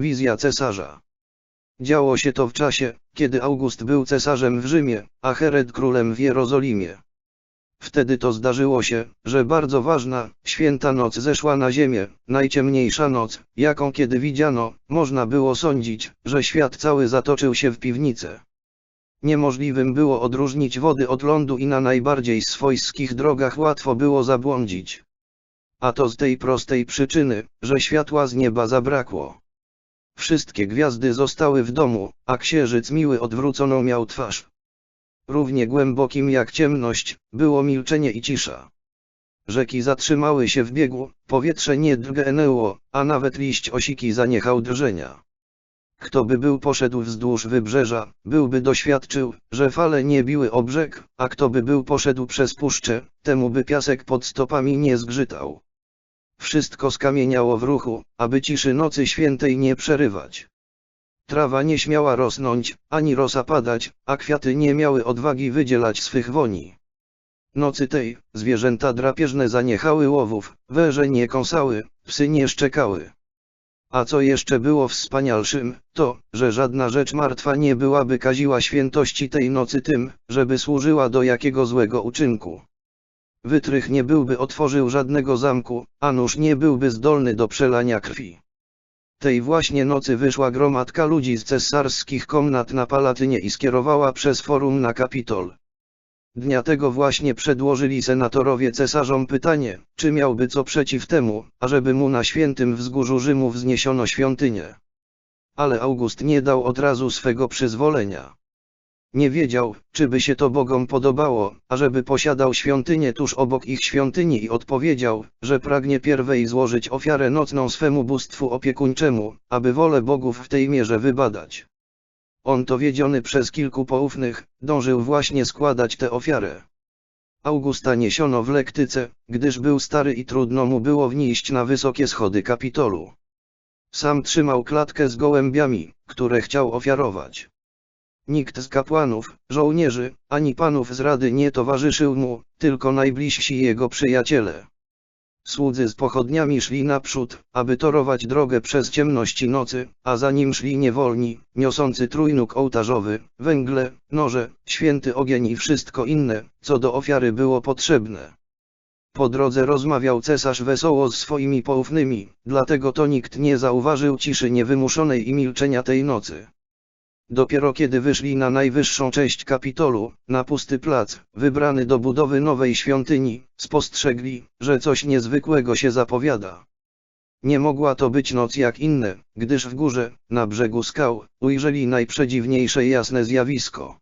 wizja cesarza. Działo się to w czasie, kiedy August był cesarzem w Rzymie, a Herod królem w Jerozolimie. Wtedy to zdarzyło się, że bardzo ważna, święta noc zeszła na ziemię, najciemniejsza noc, jaką kiedy widziano, można było sądzić, że świat cały zatoczył się w piwnicę. Niemożliwym było odróżnić wody od lądu i na najbardziej swojskich drogach łatwo było zabłądzić. A to z tej prostej przyczyny, że światła z nieba zabrakło. Wszystkie gwiazdy zostały w domu, a księżyc miły odwróconą miał twarz. Równie głębokim jak ciemność, było milczenie i cisza. Rzeki zatrzymały się w biegu, powietrze nie drgnęło, a nawet liść osiki zaniechał drżenia. Kto by był poszedł wzdłuż wybrzeża, byłby doświadczył, że fale nie biły o brzeg, a kto by był poszedł przez puszczę, temu by piasek pod stopami nie zgrzytał. Wszystko skamieniało w ruchu, aby ciszy nocy świętej nie przerywać. Trawa nie śmiała rosnąć, ani rosa padać, a kwiaty nie miały odwagi wydzielać swych woni. Nocy tej, zwierzęta drapieżne zaniechały łowów, węże nie kąsały, psy nie szczekały. A co jeszcze było wspanialszym, to, że żadna rzecz martwa nie byłaby kaziła świętości tej nocy tym, żeby służyła do jakiego złego uczynku. Wytrych nie byłby otworzył żadnego zamku, a nóż nie byłby zdolny do przelania krwi. Tej właśnie nocy wyszła gromadka ludzi z cesarskich komnat na Palatynie i skierowała przez forum na Kapitol. Dnia tego właśnie przedłożyli senatorowie cesarzom pytanie, czy miałby co przeciw temu, ażeby mu na świętym wzgórzu Rzymu wzniesiono świątynię. Ale August nie dał od razu swego przyzwolenia. Nie wiedział, czy by się to Bogom podobało, ażeby posiadał świątynię tuż obok ich świątyni i odpowiedział, że pragnie pierwej złożyć ofiarę nocną swemu bóstwu opiekuńczemu, aby wolę bogów w tej mierze wybadać. On to wiedziony przez kilku poufnych, dążył właśnie składać tę ofiarę. Augusta niesiono w lektyce, gdyż był stary i trudno mu było wnieść na wysokie schody kapitolu. Sam trzymał klatkę z gołębiami, które chciał ofiarować. Nikt z kapłanów, żołnierzy, ani panów z rady nie towarzyszył mu, tylko najbliżsi jego przyjaciele. Słudzy z pochodniami szli naprzód, aby torować drogę przez ciemności nocy, a za nim szli niewolni, niosący trójnóg ołtarzowy, węgle, noże, święty ogień i wszystko inne, co do ofiary było potrzebne. Po drodze rozmawiał cesarz wesoło z swoimi poufnymi, dlatego to nikt nie zauważył ciszy niewymuszonej i milczenia tej nocy. Dopiero kiedy wyszli na najwyższą część Kapitolu, na pusty plac, wybrany do budowy nowej świątyni, spostrzegli, że coś niezwykłego się zapowiada. Nie mogła to być noc jak inne, gdyż w górze, na brzegu skał, ujrzeli najprzedziwniejsze jasne zjawisko.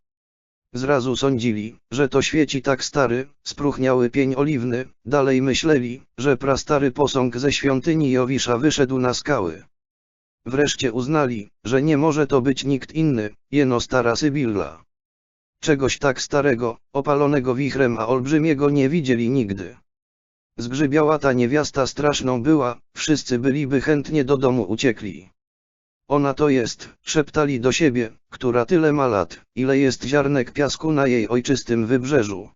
Zrazu sądzili, że to świeci tak stary, spróchniały pień oliwny, dalej myśleli, że prastary posąg ze świątyni Jowisza wyszedł na skały. Wreszcie uznali, że nie może to być nikt inny, jeno stara Sybilla. Czegoś tak starego, opalonego wichrem a olbrzymiego nie widzieli nigdy. Zgrzybiała ta niewiasta straszną była, wszyscy byliby chętnie do domu uciekli. Ona to jest, szeptali do siebie, która tyle ma lat, ile jest ziarnek piasku na jej ojczystym wybrzeżu.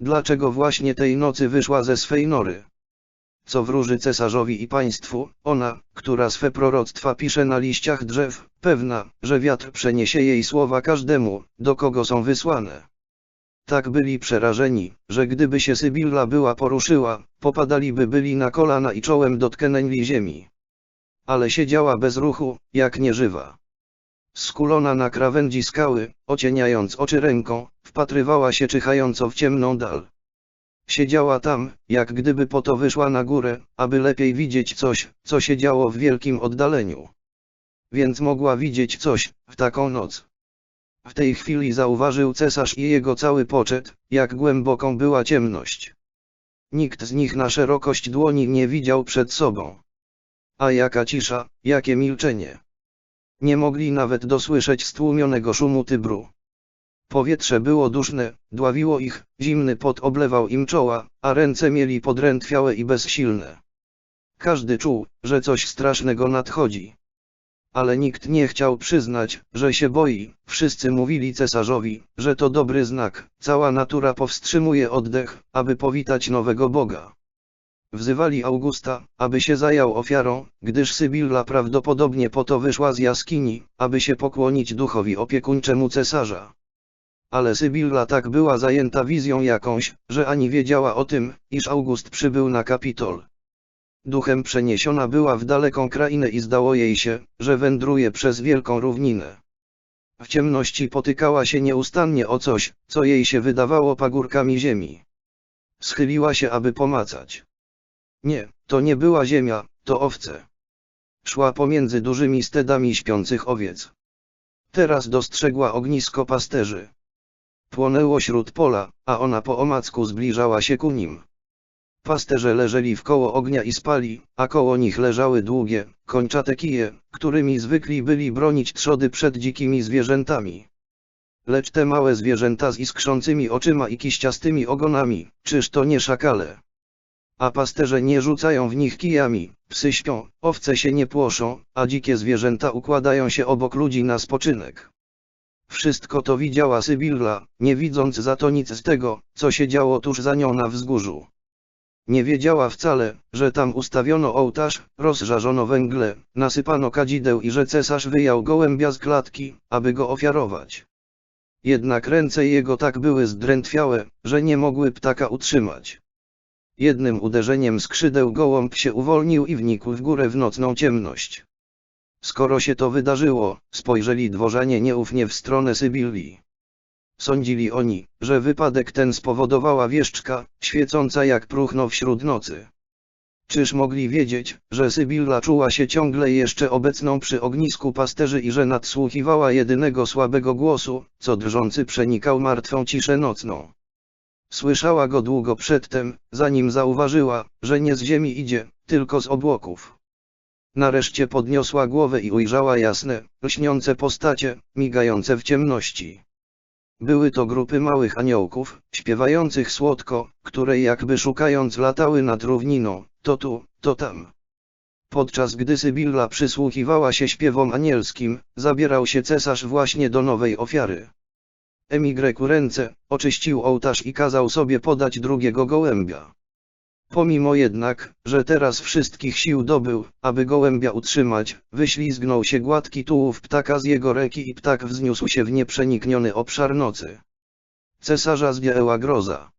Dlaczego właśnie tej nocy wyszła ze swej nory? Co wróży cesarzowi i państwu, ona, która swe proroctwa pisze na liściach drzew, pewna, że wiatr przeniesie jej słowa każdemu, do kogo są wysłane. Tak byli przerażeni, że gdyby się Sybilla była poruszyła, popadaliby byli na kolana i czołem dotknęli ziemi. Ale siedziała bez ruchu, jak nieżywa. Skulona na krawędzi skały, ocieniając oczy ręką, wpatrywała się czyhająco w ciemną dal. Siedziała tam, jak gdyby po to wyszła na górę, aby lepiej widzieć coś, co się działo w wielkim oddaleniu. Więc mogła widzieć coś, w taką noc. W tej chwili zauważył cesarz i jego cały poczet, jak głęboką była ciemność. Nikt z nich na szerokość dłoni nie widział przed sobą. A jaka cisza, jakie milczenie. Nie mogli nawet dosłyszeć stłumionego szumu Tybru. Powietrze było duszne, dławiło ich, zimny pot oblewał im czoła, a ręce mieli podrętwiałe i bezsilne. Każdy czuł, że coś strasznego nadchodzi. Ale nikt nie chciał przyznać, że się boi, wszyscy mówili cesarzowi, że to dobry znak, cała natura powstrzymuje oddech, aby powitać nowego Boga. wzywali Augusta, aby się zajął ofiarą, gdyż Sybilla prawdopodobnie po to wyszła z jaskini, aby się pokłonić duchowi opiekuńczemu cesarza. Ale Sybilla tak była zajęta wizją jakąś, że ani wiedziała o tym, iż August przybył na Kapitol. Duchem przeniesiona była w daleką krainę i zdało jej się, że wędruje przez wielką równinę. W ciemności potykała się nieustannie o coś, co jej się wydawało pagórkami ziemi. Schyliła się, aby pomacać. Nie, to nie była ziemia, to owce. Szła pomiędzy dużymi stedami śpiących owiec. Teraz dostrzegła ognisko pasterzy. Płonęło śród pola, a ona po omacku zbliżała się ku nim. Pasterze leżeli w koło ognia i spali, a koło nich leżały długie, kończate kije, którymi zwykli byli bronić trzody przed dzikimi zwierzętami. Lecz te małe zwierzęta z iskrzącymi oczyma i kiściastymi ogonami, czyż to nie szakale? A pasterze nie rzucają w nich kijami, psy śpią, owce się nie płoszą, a dzikie zwierzęta układają się obok ludzi na spoczynek. Wszystko to widziała Sybilla, nie widząc za to nic z tego, co się działo tuż za nią na wzgórzu. Nie wiedziała wcale, że tam ustawiono ołtarz, rozżarzono węgle, nasypano kadzideł i że cesarz wyjął gołębia z klatki, aby go ofiarować. Jednak ręce jego tak były zdrętwiałe, że nie mogły ptaka utrzymać. Jednym uderzeniem skrzydeł gołąb się uwolnił i wnikł w górę w nocną ciemność. Skoro się to wydarzyło, spojrzeli dworzanie nieufnie w stronę Sybilii. Sądzili oni, że wypadek ten spowodowała wieszczka, świecąca jak próchno wśród nocy. Czyż mogli wiedzieć, że Sybilla czuła się ciągle jeszcze obecną przy ognisku pasterzy i że nadsłuchiwała jedynego słabego głosu, co drżący przenikał martwą ciszę nocną. Słyszała go długo przedtem, zanim zauważyła, że nie z ziemi idzie, tylko z obłoków. Nareszcie podniosła głowę i ujrzała jasne, lśniące postacie, migające w ciemności. Były to grupy małych aniołków, śpiewających słodko, które jakby szukając latały nad równiną, to tu, to tam. Podczas gdy Sybilla przysłuchiwała się śpiewom anielskim, zabierał się cesarz właśnie do nowej ofiary. Emigreku ręce, oczyścił ołtarz i kazał sobie podać drugiego gołębia. Pomimo jednak, że teraz wszystkich sił dobył, aby gołębia utrzymać, wyślizgnął się gładki tułów ptaka z jego reki i ptak wzniósł się w nieprzenikniony obszar nocy. Cesarza zdjęła groza.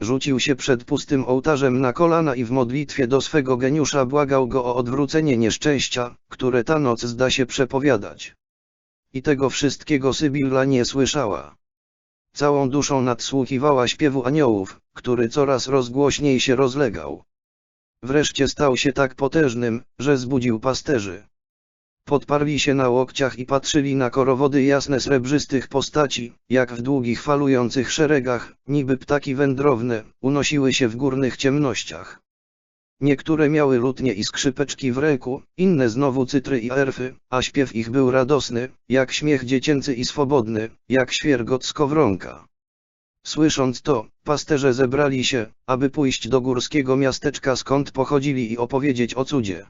Rzucił się przed pustym ołtarzem na kolana i w modlitwie do swego geniusza błagał go o odwrócenie nieszczęścia, które ta noc zda się przepowiadać. I tego wszystkiego Sybilla nie słyszała. Całą duszą nadsłuchiwała śpiewu aniołów, który coraz rozgłośniej się rozlegał. Wreszcie stał się tak potężnym, że zbudził pasterzy. Podparli się na łokciach i patrzyli na korowody jasne srebrzystych postaci, jak w długich falujących szeregach, niby ptaki wędrowne, unosiły się w górnych ciemnościach. Niektóre miały lutnie i skrzypeczki w ręku, inne znowu cytry i erfy, a śpiew ich był radosny, jak śmiech dziecięcy i swobodny, jak świergot skowronka. Słysząc to, pasterze zebrali się, aby pójść do górskiego miasteczka skąd pochodzili i opowiedzieć o cudzie.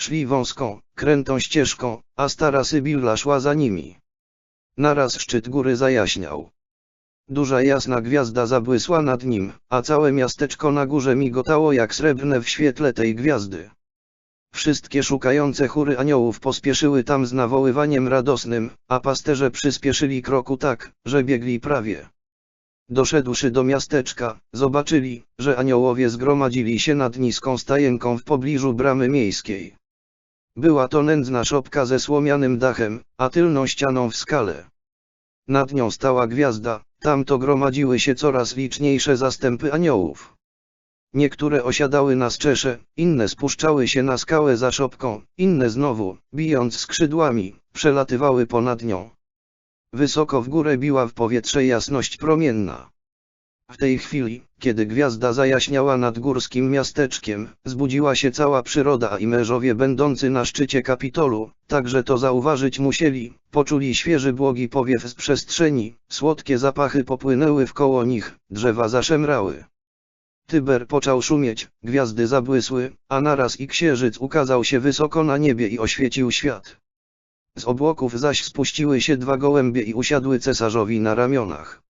Szli wąską, krętą ścieżką, a stara Sybilla szła za nimi. Naraz szczyt góry zajaśniał. Duża jasna gwiazda zabłysła nad nim, a całe miasteczko na górze migotało jak srebrne w świetle tej gwiazdy. Wszystkie szukające chóry aniołów pospieszyły tam z nawoływaniem radosnym, a pasterze przyspieszyli kroku tak, że biegli prawie. Doszedłszy do miasteczka, zobaczyli, że aniołowie zgromadzili się nad niską stajenką w pobliżu bramy miejskiej. Była to nędzna szopka ze słomianym dachem, a tylną ścianą w skale. Nad nią stała gwiazda, tam to gromadziły się coraz liczniejsze zastępy aniołów. Niektóre osiadały na strzesze, inne spuszczały się na skałę za szopką, inne znowu, bijąc skrzydłami, przelatywały ponad nią. Wysoko w górę biła w powietrze jasność promienna. W tej chwili, kiedy gwiazda zajaśniała nad górskim miasteczkiem, zbudziła się cała przyroda i mężowie będący na szczycie Kapitolu, także to zauważyć musieli, poczuli świeży błogi powiew z przestrzeni, słodkie zapachy popłynęły w koło nich, drzewa zaszemrały. Tyber począł szumieć, gwiazdy zabłysły, a naraz i księżyc ukazał się wysoko na niebie i oświecił świat. Z obłoków zaś spuściły się dwa gołębie i usiadły cesarzowi na ramionach.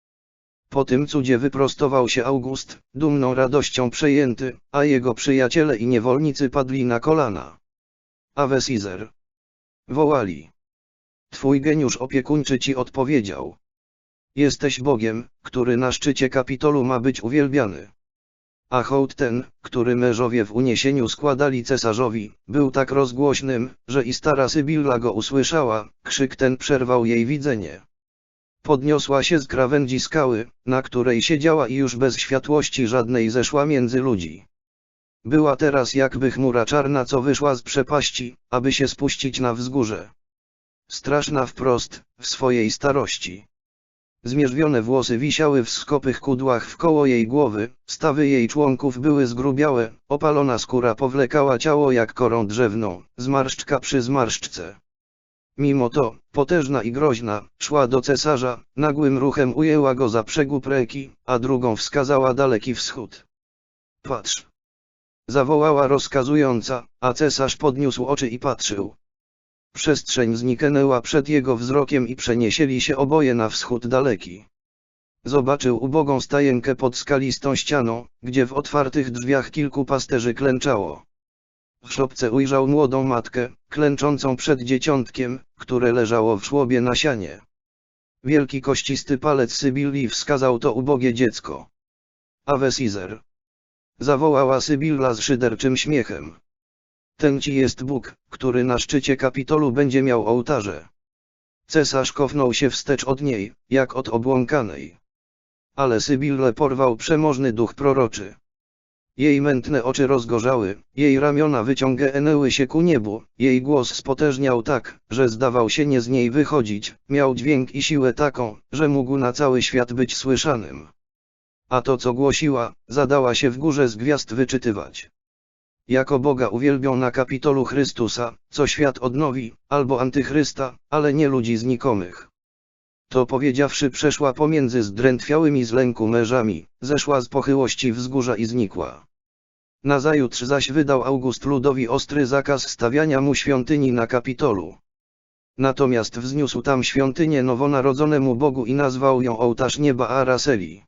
Po tym cudzie wyprostował się August, dumną radością przejęty, a jego przyjaciele i niewolnicy padli na kolana. Ave Caesar. Wołali. Twój geniusz opiekuńczy ci odpowiedział. Jesteś Bogiem, który na szczycie Kapitolu ma być uwielbiany. A hołd ten, który mężowie w uniesieniu składali cesarzowi, był tak rozgłośnym, że i stara Sybilla go usłyszała, krzyk ten przerwał jej widzenie. Podniosła się z krawędzi skały, na której siedziała i już bez światłości żadnej zeszła między ludzi. Była teraz jakby chmura czarna co wyszła z przepaści, aby się spuścić na wzgórze. Straszna wprost, w swojej starości. Zmierzwione włosy wisiały w skopych kudłach wkoło jej głowy, stawy jej członków były zgrubiałe, opalona skóra powlekała ciało jak korą drzewną, zmarszczka przy zmarszczce. Mimo to, potężna i groźna, szła do cesarza, nagłym ruchem ujęła go za przegub ręki, a drugą wskazała daleki wschód. Patrz! Zawołała rozkazująca, a cesarz podniósł oczy i patrzył. Przestrzeń zniknęła przed jego wzrokiem i przeniesieli się oboje na wschód daleki. Zobaczył ubogą stajenkę pod skalistą ścianą, gdzie w otwartych drzwiach kilku pasterzy klęczało. W szopce ujrzał młodą matkę, klęczącą przed dzieciątkiem, które leżało w żłobie na sianie. Wielki kościsty palec Sybilli wskazał to ubogie dziecko. Ave Caesar. Zawołała Sybilla z szyderczym śmiechem. Ten ci jest Bóg, który na szczycie Kapitolu będzie miał ołtarze. Cesarz cofnął się wstecz od niej, jak od obłąkanej. Ale Sybillę porwał przemożny duch proroczy. Jej mętne oczy rozgorzały, jej ramiona wyciągnęły się ku niebu, jej głos spotężniał tak, że zdawał się nie z niej wychodzić, miał dźwięk i siłę taką, że mógł na cały świat być słyszanym. A to co głosiła, zadała się w górze z gwiazd wyczytywać. Jako Boga uwielbią na Kapitolu Chrystusa, co świat odnowi, albo antychrysta, ale nie ludzi znikomych. To powiedziawszy przeszła pomiędzy zdrętwiałymi z lęku mężami, zeszła z pochyłości wzgórza i znikła. Nazajutrz zaś wydał August ludowi ostry zakaz stawiania mu świątyni na Kapitolu. Natomiast wzniósł tam świątynię nowonarodzonemu Bogu i nazwał ją ołtarz nieba Araseli.